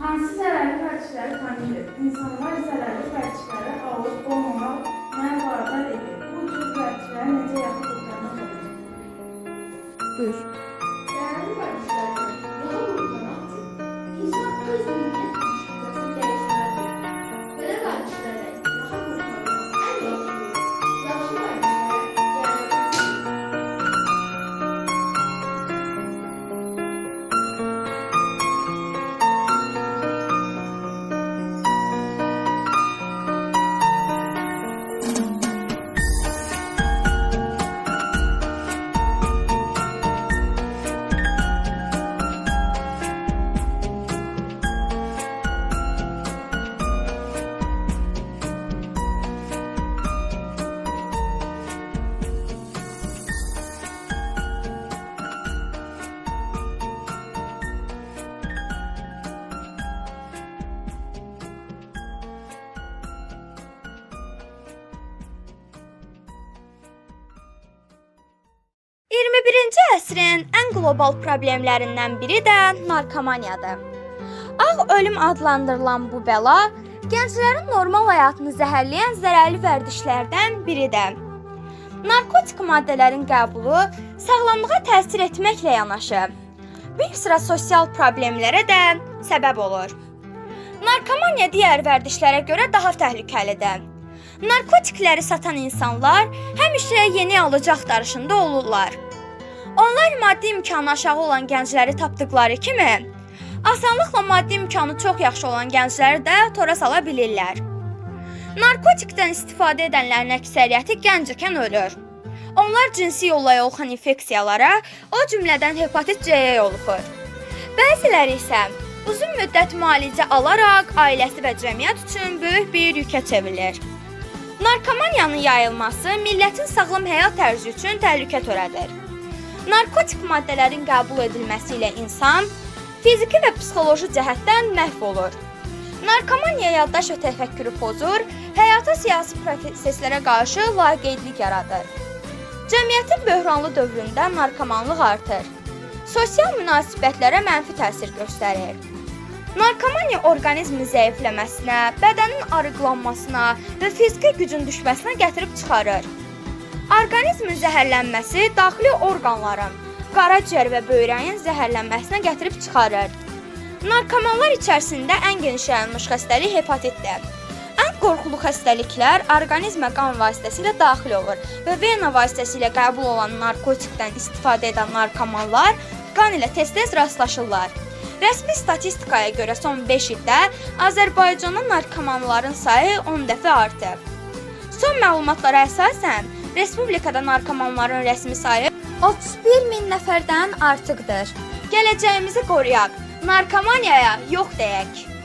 Hansı zərərli vərdişləri tanıyır? İnsanlar zərərli vərdişlərə ağız olmamaq mən vardar edir. Bu cür vərdişləri necə yaxudurlarına qalır? Buyur. Zərərli vərdişlərdən yolun qurtaraqdır. İnsan öz 20-ci əsrin ən qlobal problemlərindən biri də narkomaniyadır. Ağ ölüm adlandırılan bu bəla gənclərin normal həyatını zəhərləyən zərərli vərdişlərdən biridir. Narkotik maddələrin qəbulu sağlamlığa təsir etməklə yanaşı, bir sıra sosial problemlərə də səbəb olur. Narkomaniya digər vərdişlərə görə daha təhlükəlidir. Narkotikləri satan insanlar həmişə yeni alıcı axtarışında olurlar. Onlar maddi imkanı aşağı olan gəncləri tapdıqları kimi, asanlıqla maddi imkanı çox yaxşı olan gəncləri də tora sala bilirlər. Narkotikdən istifadə edənlərin əksəriyyəti gənc ikən ölür. Onlar cinsi yolla yoluxan infeksiyalara, o cümlədən hepatit C-yə yoluxur. Bəziləri isə uzun müddət müalicə alaraq ailəsi və cəmiyyət üçün böyük bir yükə çevrilir. Narkomaniyanın yayılması millətin sağlam həyat tərzi üçün təhlükə törədir. Narkotik maddələrin qəbul edilməsi ilə insan fiziki və psixoloji cəhətdən məhv olur. Narkomaniya yaddaş və təfəkkürü pozur, həyata siyasi proseslərə qarşı laqeydlik yaradır. Cəmiyyətin böhranlı dövründə narkomanlıq artır. Sosial münasibətlərə mənfi təsir göstərir. Narkomaniya orqanizmin zəifləməsinə, bədənin arıqlanmasına və fiziki gücün düşməsinə gətirib çıxarır. Orqanizmin zəhərlənməsi daxili orqanların, qaraciyər və böyrəyin zəhərlənməsinə gətirib çıxarır. Narkomanlar içərisində ən geniş yayılmış xəstəlik hepatitdir. Ən qorxulu xəstəliklər orqanizmə qan vasitəsilə daxil olur və vena vasitəsilə qəbul olan narkotikdən istifadə edən narkomanlar qan ilə tez-tez rastlaşırlar. Rəsmi statistikaya görə son 5 ildə Azərbaycanda narkomanların sayı 10 dəfə artıb. Son məlumatlara əsasən respublikada narkomanların rəsmi sayı 31 min nəfərdən artıqdır. Gələcəyimizi qoruyaq. Narkomaniyaya yox deyək.